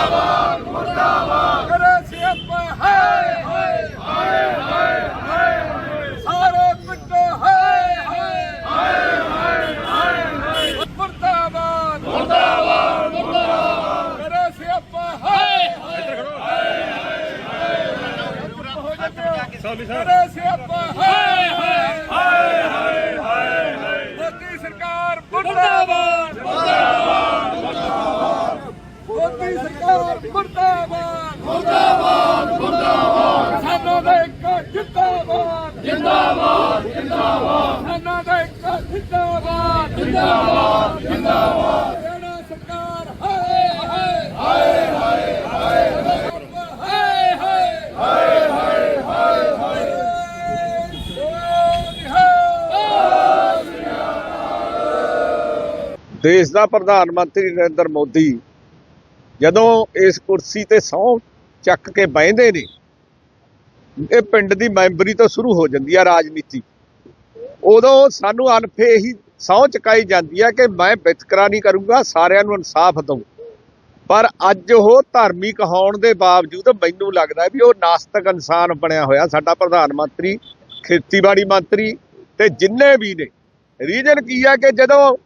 ਮੁਰਦਾਬਾਦ ਮੁਰਦਾਬਾਦ। ਕਰੇ ਸਿਆਪਾ ਹਾਏ ਹਾਏ ਹਾਏ ਹਾਏ ਹਾਏ। ਸਾਰੇ ਪਿੱਟੇ ਹਾਏ ਹਾਏ ਹਾਏ। ਹਾਏ ਹਾਏ ਮੁਰਦਾਬਾਦ ਮੁਰਦਾਬਾਦ ਮੁਰਦਾਬਾਦ ਕਰੇ ਸਿਆਪਾ ਹਾਏ ਹਾਏ ਹਾਏ ਹਾਏ ਹਾਏ ਹੋ ਜਾਂਦੇ ਹੋ ਸਾਹਿਬ ਸਾਹਿਬ ਮੋਦੀ ਸਰਕਾਰ ਮੁਰਦਾਬਾਦ। ਮੁਰਦਾਬਾਦ ਮੁਰਦਾਬਾਦ। ਕਿਸਾਨਾਂ ਦਾ ਇੱਕ ਜਿੰਦਾਬਾਦ। ਜਿੰਦਾਬਾਦ ਜਿੰਦਾਬਾਦ। ਕਿਸਾਨਾਂ ਦਾ ਇੱਕ ਜਿੰਦਾਬਾਦ। ਜਿੰਦਾਬਾਦ ਜਿੰਦਾਬਾਦ। ਹਰਿਆਣਾ ਸਰਕਾਰ ਹਾਏ ਹਾਏ। ਹਾਏ ਹਾਏ ਹਾਏ। ਹਾਏ ਹਾਏ। ਹਾਏ ਹਾਏ ਦੇਸ਼ ਦਾ ਪ੍ਰਧਾਨ ਮੰਤਰੀ ਨਰਿੰਦਰ ਮੋਦੀ ਜਦੋਂ ਇਸ ਕੁਰਸੀ ਤੇ ਸਹੁੰ ਚੱਕ ਕੇ ਬਹਿੰਦੇ ਨੇ, ਇਹ ਪਿੰਡ ਦੀ ਮੈਂਬਰੀ ਤੋਂ ਸ਼ੁਰੂ ਹੋ ਜਾਂਦੀ ਆ ਰਾਜਨੀਤੀ। ਉਦੋਂ ਸਾਨੂੰ ਅਨਫੇ ਹੀ ਸਹੁੰ ਚੁਕਾਈ ਜਾਂਦੀ ਆ ਕਿ ਮੈਂ ਵਿਤਕਰਾ ਨਹੀਂ ਕਰੂੰਗਾ, ਸਾਰਿਆਂ ਨੂੰ ਇਨਸਾਫ ਦਊ। ਪਰ ਅੱਜ ਉਹ ਧਾਰਮਿਕ ਹੋਣ ਦੇ ਬਾਵਜੂਦ ਮੈਨੂੰ ਲੱਗਦਾ ਵੀ ਉਹ ਨਾਸਤਕ ਇਨਸਾਨ ਬਣਿਆ ਹੋਇਆ, ਸਾਡਾ ਪ੍ਰਧਾਨ ਮੰਤਰੀ, ਖੇਤੀਬਾੜੀ ਮੰਤਰੀ ਤੇ ਜਿੰਨੇ ਵੀ ਨੇ। ਰੀਜਨ ਕੀ ਆ ਕਿ ਜਦੋਂ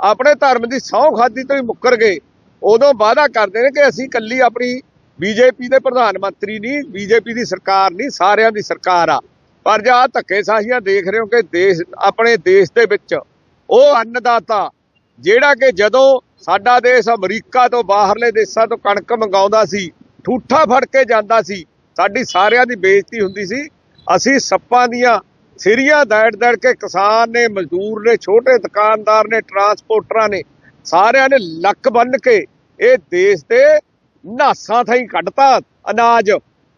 ਆਪਣੇ ਧਰਮ ਦੀ ਸਹੁੰ ਖਾਦੀ ਤੋਂ ਹੀ ਮੁੱਕਰ ਗਏ ਉਦੋਂ ਵਾਅਦਾ ਕਰਦੇ ਨੇ ਕਿ ਅਸੀਂ ਕੱਲੀ ਆਪਣੀ ਬੀਜੇਪੀ ਦੇ ਪ੍ਰਧਾਨ ਮੰਤਰੀ ਨਹੀਂ, ਬੀਜੇਪੀ ਦੀ ਸਰਕਾਰ ਨਹੀਂ, ਸਾਰਿਆਂ ਦੀ ਸਰਕਾਰ ਆ। ਪਰ ਜੇ ਆਹ ਧੱਕੇ ਸਾਹੀਆਂ ਦੇਖ ਰਹੇ ਹੋ ਕਿ ਦੇਸ਼, ਆਪਣੇ ਦੇਸ਼ ਦੇ ਵਿੱਚ ਉਹ ਅੰਨਦਾਤਾ, ਜਿਹੜਾ ਕਿ ਜਦੋਂ ਸਾਡਾ ਦੇਸ਼ ਅਮਰੀਕਾ ਤੋਂ ਬਾਹਰਲੇ ਦੇਸ਼ਾਂ ਤੋਂ ਕਣਕ ਮੰਗਾਉਂਦਾ ਸੀ, ਠੂਠਾ ਫੜ ਕੇ ਜਾਂਦਾ ਸੀ, ਸਾਡੀ ਸਾਰਿਆਂ ਦੀ ਬੇਇੱਜ਼ਤੀ ਹੁੰਦੀ ਸੀ। ਅਸੀਂ ਸੱਪਾਂ ਦੀਆਂ ਸਿਰੀਆਂ ਦੈੜ ਦੜ ਕੇ ਕਿਸਾਨ ਨੇ, ਮਜ਼ਦੂਰ ਨੇ, ਛੋਟੇ ਦੁਕਾਨਦਾਰ ਨੇ, ਟਰਾਂਸਪੋਰਟਰਾਂ ਨੇ ਸਾਰਿਆਂ ਨੇ ਲੱਕ ਬੰਨ ਕੇ ਇਹ ਦੇਸ਼ ਦੇ ਨਾਸਾਂ ਥਾਈ ਕੱਢਤਾ ਅਨਾਜ।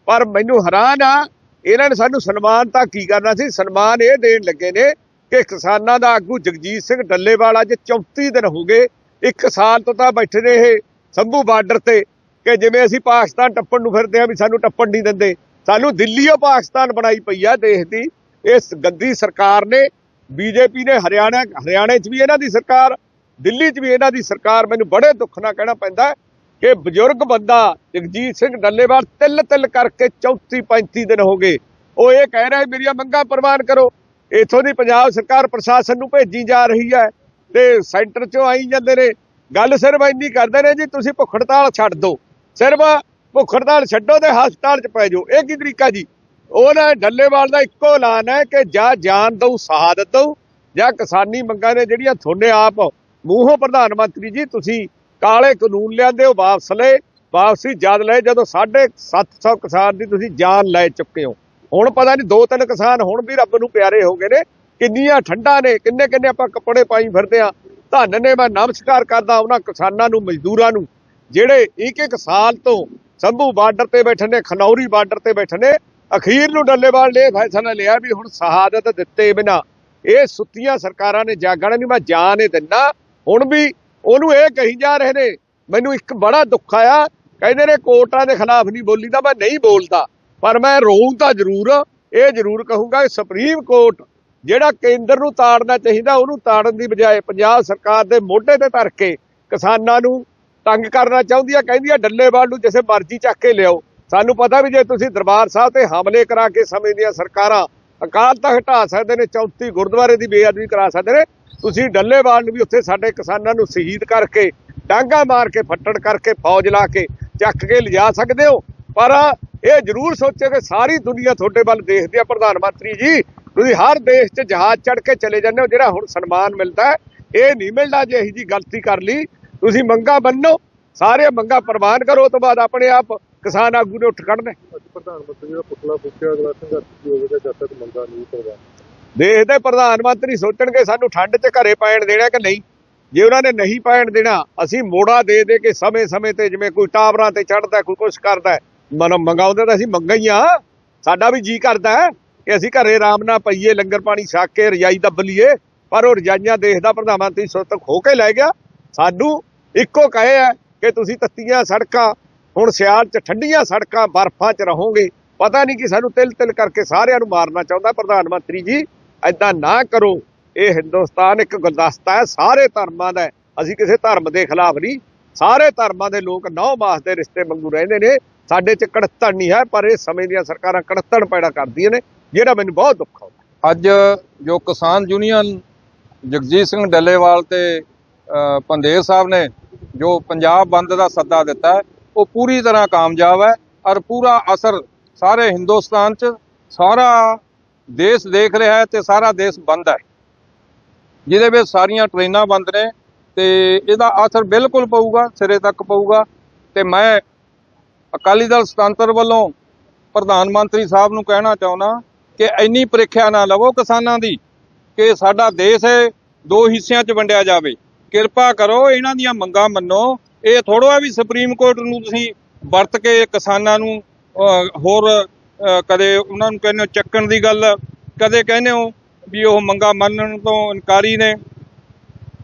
ਪਰ ਮੈਨੂੰ ਹੈਰਾਨ ਆ, ਇਹਨਾਂ ਨੇ ਸਾਨੂੰ ਸਨਮਾਨ ਤਾਂ ਕੀ ਕਰਨਾ ਸੀ? ਸਨਮਾਨ ਇਹ ਦੇਣ ਲੱਗੇ ਨੇ ਕਿ ਕਿਸਾਨਾਂ ਦਾ ਆਗੂ ਜਗਜੀਤ ਸਿੰਘ ਡੱਲੇਵਾਲ ਅੱਜ 34 ਦਿਨ ਹੋ ਗਏ। ਇੱਕ ਸਾਲ ਤੋਂ ਤਾਂ ਬੈਠੇ ਨੇ ਇਹ ਸੰਭੂ ਬਾਰਡਰ ਤੇ ਕਿ ਜਿਵੇਂ ਅਸੀਂ ਪਾਕਿਸਤਾਨ ਟੱਪਣ ਨੂੰ ਫਿਰਦੇ ਆ ਵੀ ਸਾਨੂੰ ਟੱਪਣ ਨਹੀਂ ਦਿੰਦੇ। ਸਾਨੂੰ ਦਿੱਲੀੋਂ ਪਾਕਿਸਤਾਨ ਬਣਾਈ ਪਈ ਆ ਦੇਸ਼ ਦੀ। ਇਸ ਗੰਦੀ ਸਰਕਾਰ ਨੇ, ਬੀਜੇਪੀ ਨੇ, ਹਰਿਆਣਾ, ਹਰਿਆਣੇ 'ਚ ਵੀ ਇਹਨਾਂ ਦੀ ਸਰਕਾਰ ਦਿੱਲੀ 'ਚ ਵੀ ਇਹਨਾਂ ਦੀ ਸਰਕਾਰ ਮੈਨੂੰ ਬੜੇ ਦੁੱਖ ਨਾਲ ਕਹਿਣਾ ਪੈਂਦਾ ਕਿ ਬਜ਼ੁਰਗ ਬੰਦਾ ਜਗਜੀਤ ਸਿੰਘ ਡੱਲੇਵਾਲ ਤਿਲ ਤਿਲ ਕਰਕੇ 34 35 ਦਿਨ ਹੋ ਗਏ। ਉਹ ਇਹ ਕਹਿ ਰਿਹਾ ਮੇਰੀਆਂ ਮੰਗਾਂ ਪ੍ਰਵਾਨ ਕਰੋ। ਇਥੋਂ ਦੀ ਪੰਜਾਬ ਸਰਕਾਰ ਪ੍ਰਸ਼ਾਸਨ ਨੂੰ ਭੇਜੀ ਜਾ ਰਹੀ ਹੈ ਤੇ ਸੈਂਟਰ 'ਚੋਂ ਆਈ ਜਾਂਦੇ ਨੇ। ਗੱਲ ਸਿਰਫ ਇੰਨੀ ਕਰਦੇ ਨੇ ਜੀ, ਤੁਸੀਂ ਭੁੱਖ ਹੜਤਾਲ ਛੱਡ ਦਿਓ। ਸਿਰਫ ਭੁੱਖ ਹੜਤਾਲ ਛੱਡੋ ਤੇ ਹਸਪਤਾਲ 'ਚ ਪੈ ਜਾਓ। ਇਹ ਕੀ ਤਰੀਕਾ ਜੀ? ਉਹਨਾਂ ਡੱਲੇਵਾਲ ਦਾ ਇੱਕੋ ਐਲਾਨ ਹੈ ਕਿ ਜਾਂ ਜਾਨ ਦਊ, ਸ਼ਹਾਦਤ ਦਊ, ਜਾਂ ਕਿਸਾਨੀ ਮੰਗਾਂ ਨੇ ਜਿਹੜੀਆਂ ਤੁਹਾਡੇ ਆਪ ਮੂੰਹੋਂ ਪ੍ਰਧਾਨ ਮੰਤਰੀ ਜੀ, ਤੁਸੀਂ ਕਾਲੇ ਕਾਨੂੰਨ ਲਿਆਂਦੇ ਹੋ, ਵਾਪਸ ਲਏ ਵਾਪਸੀ ਜਦ ਲਏ, ਜਦੋਂ 750 ਕਿਸਾਨ ਦੀ ਤੁਸੀਂ ਜਾਨ ਲੈ ਚੁੱਕੇ ਹੋ। ਹੁਣ ਪਤਾ ਨਹੀਂ ਦੋ ਤਿੰਨ ਕਿਸਾਨ ਹੁਣ ਵੀ ਰੱਬ ਨੂੰ ਪਿਆਰੇ ਹੋ ਗਏ ਨੇ। ਕਿੰਨੀਆਂ ਠੰਡਾਂ ਨੇ ਕਿੰਨੇ ਕਿੰਨੇ ਆਪਾਂ ਕੱਪੜੇ ਪਾਈ ਫਿਰਦੇ ਆ ਧੰਨ ਨੇ ਮੈਂ ਨਮਸਕਾਰ ਕਰਦਾ ਉਹਨਾਂ ਕਿਸਾਨਾਂ ਨੂੰ, ਮਜ਼ਦੂਰਾਂ ਨੂੰ, ਜਿਹੜੇ ਇੱਕ ਇੱਕ ਸਾਲ ਤੋਂ ਸੰਭੂ ਬਾਰਡਰ ਤੇ ਬੈਠੇ ਨੇ, ਖਨੌਰੀ ਬਾਰਡਰ ਤੇ ਬੈਠੇ ਨੇ। ਅਖੀਰ ਨੂੰ ਡੱਲੇਵਾਲ ਨੇ ਇਹ ਫੈਸਲਾ ਲਿਆ ਵੀ ਹੁਣ ਸ਼ਹਾਦਤ ਦਿੱਤੇ ਬਿਨਾ। ਇਹ ਸੁੱਤੀਆਂ ਸਰਕਾਰਾਂ ਨੇ ਜਾਗਣਾ, ਨਹੀਂ ਮੈਂ ਜਾਨ ਇਹ ਦਿੰਦਾ। ਹੁਣ ਵੀ ਉਹਨੂੰ ਇਹ ਕਹੀ ਜਾ ਰਹੇ ਨੇ, ਮੈਨੂੰ ਇੱਕ ਬੜਾ ਦੁੱਖ ਆਇਆ, ਕਹਿੰਦੇ ਨੇ ਕੋਰਟਾਂ ਦੇ ਖਿਲਾਫ ਨਹੀਂ ਬੋਲੀ ਤਾਂ ਮੈਂ ਨਹੀਂ ਬੋਲਦਾ, ਪਰ ਮੈਂ ਰੋਊਂ ਤਾਂ ਜ਼ਰੂਰ, ਇਹ ਜ਼ਰੂਰ ਕਹੂੰਗਾ ਕਿ ਸੁਪਰੀਮ ਕੋਰਟ ਜਿਹੜਾ ਕੇਂਦਰ ਨੂੰ ਤਾੜਨਾ ਚਾਹੀਦਾ, ਉਹਨੂੰ ਤਾੜਨ ਦੀ ਬਜਾਏ ਪੰਜਾਬ ਸਰਕਾਰ ਦੇ ਮੋਢੇ ਤੇ ਧਰ ਕੇ ਕਿਸਾਨਾਂ ਨੂੰ ਤੰਗ ਕਰਨਾ ਚਾਹੁੰਦੀ ਆ, ਕਹਿੰਦੀ ਆ ਡੱਲੇਵਾਲ ਨੂੰ ਜਿਸੇ ਮਰਜ਼ੀ ਚੱਕ ਕੇ ਲਿਆਓ। ਸਾਨੂੰ ਪਤਾ ਵੀ ਜੇ ਤੁਸੀਂ ਦਰਬਾਰ ਸਾਹਿਬ ਤੇ ਹਮਲੇ ਕਰਾ ਕੇ ਸਮੇਂ ਦੀਆਂ ਸਰਕਾਰਾਂ ਅਕਾਲ ਤਖਤ ਹਟਾ ਸਕਦੇ ਨੇ 34 ਗੁਰਦੁਆਰੇ ਦੀ ਬੇਅਦਬੀ ਕਰਾ ਸਕਦੇ ਨੇ ਤੁਸੀਂ ਡੱਲੇਵਾਲ ਨੂੰ ਵੀ ਉੱਥੇ ਸਾਡੇ ਕਿਸਾਨਾਂ ਨੂੰ ਸ਼ਹੀਦ ਕਰਕੇ, ਡਾਂਗਾ ਮਾਰ ਕੇ, ਫੱਟੜ ਕਰਕੇ, ਫੌਜ ਲਾ ਕੇ ਚੱਕ ਕੇ ਲਿਜਾ ਸਕਦੇ ਹੋ? ਪਰ ਇਹ ਜ਼ਰੂਰ ਸੋਚੋ ਕਿ ਸਾਰੀ ਦੁਨੀਆ ਤੁਹਾਡੇ ਵੱਲ ਦੇਖਦੀ ਆ, ਪ੍ਰਧਾਨ ਮੰਤਰੀ ਜੀ। ਤੁਸੀਂ ਹਰ ਦੇਸ਼ 'ਚ ਜਹਾਜ਼ ਚੜ ਕੇ ਚਲੇ ਜਾਂਦੇ ਹੋ, ਜਿਹੜਾ ਹੁਣ ਸਨਮਾਨ ਮਿਲਦਾ ਇਹ ਨਹੀਂ ਮਿਲਦਾ ਜੇ ਇਹੀ ਜੀ ਗਲਤੀ ਕਰ ਲਈ। ਤੁਸੀਂ ਮੰਗਾ ਬੰਨੋ, ਸਾਰੇ ਮੰਗਾ ਪ੍ਰਵਾਨ ਕਰੋ ਉਸ ਤੋਂ ਬਾਅਦ ਆਪਣੇ ਆਪ ਕਿਸਾਨ ਆਗੂ ਨੇ ਉੱਠ ਕੱਢਣਾ ਪ੍ਰਧਾਨ ਮੰਤਰੀ ਦਾ ਪੁਤਲਾ ਫੂਕਿਆ, ਅਗਲਾ ਸੰਘਰਸ਼ ਕੀ ਹੋਵੇਗਾ, ਜਦ ਤੱਕ ਮੰਗਾ ਨਹੀਂ ਕਰਵਾ ਦੇਸ਼ ਦੇ ਪ੍ਰਧਾਨ ਮੰਤਰੀ ਸੋਚਣਗੇ ਸਾਨੂੰ ਠੰਡ 'ਚ ਘਰੇ ਪੈਣ ਦੇਣਾ ਕਿ ਨਹੀਂ? ਜੇ ਉਹਨਾਂ ਨੇ ਨਹੀਂ ਪੈਣ ਦੇਣਾ, ਅਸੀਂ ਮੋੜਾ ਦੇ ਦੇ ਕੇ ਸਮੇਂ-ਸਮੇਂ ਤੇ ਜਿਵੇਂ ਕੋਈ ਟਾਵਰਾਂ ਤੇ ਚੜਦਾ ਕੋਈ ਕੁਛ ਕਰਦਾ, ਮਨ ਮੰਗਾਉਂਦੇ ਤਾਂ ਅਸੀਂ ਮੰਗਾ ਹੀ ਆ ਸਾਡਾ ਵੀ ਜੀ ਕਰਦਾ ਕਿ ਅਸੀਂ ਘਰੇ ਆਰਾਮ ਨਾਲ ਪਈਏ, ਲੰਗਰ ਪਾਣੀ ਛਕ ਕੇ ਰਜਾਈ ਦੱਬ ਲਈਏ। ਪਰ ਉਹ ਰਜਾਈਆਂ ਦੇਸ਼ ਦਾ ਪ੍ਰਧਾਨ ਮੰਤਰੀ ਸੁੱਤ ਖੋ ਕੇ ਲੈ ਗਿਆ। ਸਾਨੂੰ ਇੱਕੋ ਕਹੇ ਹੈ ਕਿ ਤੁਸੀਂ ਤੱਤੀਆਂ ਸੜਕਾਂ, ਹੁਣ ਸਿਆਲ 'ਚ ਠੰਡੀਆਂ ਸੜਕਾਂ, ਬਰਫ਼ਾਂ 'ਚ ਰਹੋਗੇ। ਪਤਾ ਨਹੀਂ ਕਿ ਸਾਨੂੰ ਤਿਲ ਤਿਲ ਕਰਕੇ ਸਾਰਿਆਂ ਨੂੰ ਮਾਰਨਾ ਚਾਹੁੰਦਾ ਪ੍ਰਧਾਨ ਮੰਤਰੀ ਜੀ। ਐਦਾਂ ਨਾ ਕਰੋ। ਇਹ ਹਿੰਦੁਸਤਾਨ ਇੱਕ ਗੁਲਦਸਤਾ ਹੈ, ਸਾਰੇ ਧਰਮਾਂ ਦਾ ਅਸੀਂ ਕਿਸੇ ਧਰਮ ਦੇ ਖਿਲਾਫ ਨਹੀਂ। ਸਾਰੇ ਧਰਮਾਂ ਦੇ ਲੋਕ ਨੌ ਮਾਸ ਦੇ ਰਿਸ਼ਤੇ ਵਾਂਗੂ ਰਹਿੰਦੇ ਨੇ। ਸਾਡੇ 'ਚ ਕੜੱਤਣ ਨਹੀਂ ਹੈ, ਪਰ ਇਹ ਸਮੇਂ ਦੀਆਂ ਸਰਕਾਰਾਂ ਕੜੱਤਣ ਪੈਦਾ ਕਰਦੀਆਂ ਨੇ, ਜਿਹੜਾ ਮੈਨੂੰ ਬਹੁਤ ਦੁੱਖ ਆਉਂਦਾ ਅੱਜ ਜੋ ਕਿਸਾਨ ਯੂਨੀਅਨ ਜਗਜੀਤ ਸਿੰਘ ਡੱਲੇਵਾਲ ਤੇ ਪੰਦੇਰ ਸਾਹਿਬ ਨੇ ਜੋ ਪੰਜਾਬ ਬੰਦ ਦਾ ਸੱਦਾ ਦਿੱਤਾ ਉਹ ਪੂਰੀ ਤਰ੍ਹਾਂ ਕਾਮਯਾਬ ਹੈ ਔਰ ਪੂਰਾ ਅਸਰ ਸਾਰੇ ਹਿੰਦੁਸਤਾਨ 'ਚ, ਸਾਰਾ ਦੇਸ਼ ਦੇਖ ਰਿਹਾ ਹੈ ਤੇ ਸਾਰਾ ਦੇਸ਼ ਬੰਦ ਹੈ। ਜਿਹਦੇ ਵਿੱਚ ਸਾਰੀਆਂ ਟ੍ਰੇਨਾਂ ਬੰਦ ਨੇ ਤੇ ਇਹਦਾ ਅਸਰ ਬਿਲਕੁਲ ਪਊਗਾ, ਸਿਰੇ ਤੱਕ ਪਊਗਾ। ਤੇ ਮੈਂ ਅਕਾਲੀ ਦਲ ਸੁਤੰਤਰ ਵੱਲੋਂ ਪ੍ਰਧਾਨ ਮੰਤਰੀ ਸਾਹਿਬ ਨੂੰ ਕਹਿਣਾ ਚਾਹੁੰਦਾ ਕਿ ਇੰਨੀ ਪ੍ਰੀਖਿਆ ਨਾ ਲਵੋ ਕਿਸਾਨਾਂ ਦੀ ਕਿ ਸਾਡਾ ਦੇਸ਼ ਦੋ ਹਿੱਸਿਆਂ 'ਚ ਵੰਡਿਆ ਜਾਵੇ। ਕਿਰਪਾ ਕਰੋ ਇਹਨਾਂ ਦੀਆਂ ਮੰਗਾਂ ਮੰਨੋ। ਇਹ ਥੋੜਾ ਵੀ ਸੁਪਰੀਮ ਕੋਰਟ ਨੂੰ ਤੁਸੀਂ ਵਰਤ ਕੇ ਕਿਸਾਨਾਂ ਨੂੰ ਹੋਰ ਕਦੇ ਉਹਨਾਂ ਨੂੰ ਕਹਿੰਦੇ ਹੋ ਚੱਕਣ ਦੀ ਗੱਲ, ਕਦੇ ਕਹਿੰਦੇ ਹੋ ਵੀ ਉਹ ਮੰਗਾਂ ਮੰਨਣ ਤੋਂ ਇਨਕਾਰੀ ਨੇ।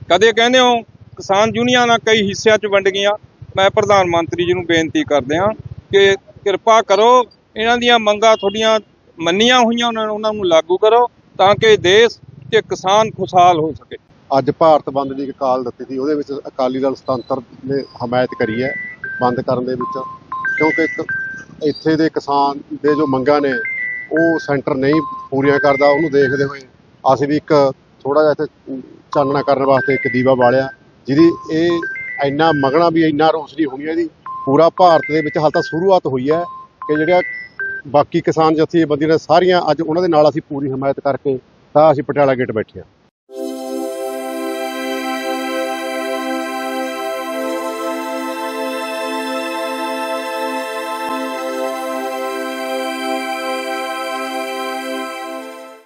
ਕਦੇ ਕਹਿੰਦੇ ਹੋ ਕਿਸਾਨ ਯੂਨੀਅਨਾਂ ਕਈ ਹਿੱਸਿਆਂ 'ਚ ਵੰਡ ਗਈਆਂ। ਮੈਂ ਪ੍ਰਧਾਨ ਮੰਤਰੀ ਜੀ ਨੂੰ ਬੇਨਤੀ ਕਰਦੇ ਹਾਂ ਕਿ ਕਿਰਪਾ ਕਰੋ, ਇਹਨਾਂ ਦੀਆਂ ਮੰਗਾਂ ਤੁਹਾਡੀਆਂ ਮੰਨੀਆਂ ਹੋਈਆਂ, ਉਹਨਾਂ ਨੂੰ ਉਹਨਾਂ ਨੂੰ ਲਾਗੂ ਕਰੋ ਤਾਂ ਕਿ ਦੇਸ਼ ਤੇ ਕਿਸਾਨ ਖੁਸ਼ਹਾਲ ਹੋ ਸਕੇ। ਅੱਜ ਭਾਰਤ ਬੰਦ ਦੀ ਇੱਕ ਕਾਲ ਦਿੱਤੀ ਸੀ, ਉਹਦੇ ਵਿੱਚ ਅਕਾਲੀ ਦਲ ਸੁਤੰਤਰ ਨੇ ਹਮਾਇਤ ਕਰੀ ਹੈ ਬੰਦ ਕਰਨ ਦੇ ਵਿੱਚ। ਕਿਉਂਕਿ ਇੱਥੇ ਦੇ ਕਿਸਾਨ ਦੇ ਜੋ ਮੰਗਾਂ ਨੇ, ਉਹ ਸੈਂਟਰ ਨਹੀਂ ਪੂਰੀਆਂ ਕਰਦਾ, ਉਹਨੂੰ ਦੇਖਦੇ ਹੋਏ ਅਸੀਂ ਵੀ ਇੱਕ ਥੋੜਾ ਜਿਹਾ ਇੱਥੇ ਚਾਨਣਾ ਕਰਨ ਵਾਸਤੇ ਇੱਕ ਦੀਵਾ ਬਾਲਿਆ, ਜਿਹਦੀ ਇਹ ਇੰਨਾ ਮਗਣਾ ਵੀ ਇੰਨਾ ਰੋਸ਼ਨੀ ਹੋਣੀ ਹੈ ਇਹਦੀ, ਪੂਰਾ ਭਾਰਤ ਦੇ ਵਿੱਚ ਹਾਲ ਤਾਂ ਸ਼ੁਰੂਆਤ ਹੋਈ ਹੈ ਕਿ ਜਿਹੜੀਆਂ ਬਾਕੀ ਕਿਸਾਨ ਜਥੇਬੰਦੀਆਂ ਨੇ ਸਾਰੀਆਂ ਅੱਜ ਉਹਨਾਂ ਦੇ ਨਾਲ ਅਸੀਂ ਪੂਰੀ ਹਮਾਇਤ ਕਰਕੇ ਤਾਂ ਅਸੀਂ ਪਟਿਆਲਾ ਗੇਟ ਬੈਠੇ ਹਾਂ।